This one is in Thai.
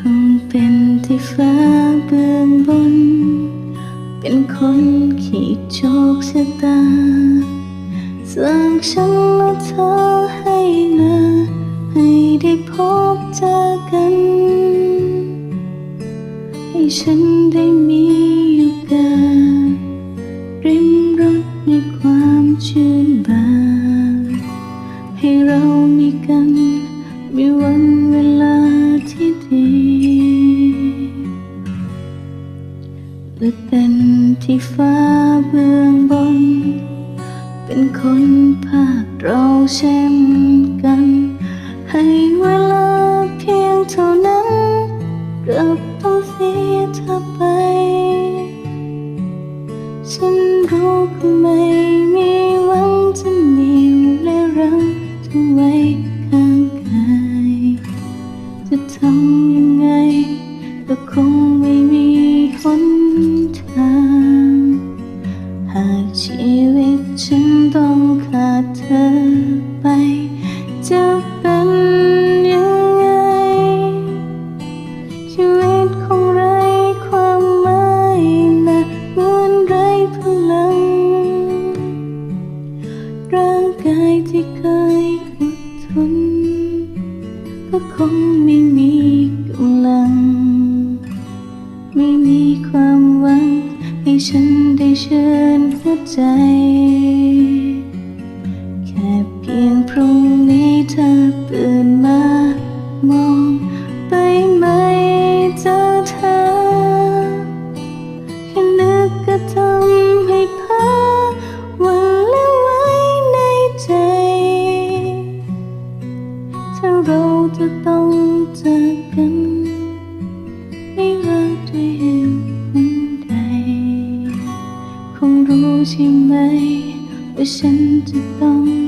คงเป็นที่ฟ้าเบื้องบน เป็นคนขีดโชคชะตาสร้างฉันและเธอให้มาให้ได้พบเจอกัน ให้ฉันได้มีโอกาสริมรสในความชื่นบาน ที่ฟ้าเบื้องบน เป็นคนภาคเราเช่นกัน ให้เวลาเพียงเท่านั้นเกับต้องเสียเธอไป ฉันรู้ก็ไม่มีหวังจะหนิ่วและรักเธอไว้ข้างกายจะทำยังไงก็คงไม่มีหน คงไม่มีกำลัง ไม่มีความหวัง ให้ฉันได้เชิญหัวใจ จะต้องจากกัน ไม่ว่าด้วยเหตุผลใด คงรู้ใช่ไหม ว่าฉันจะต้อง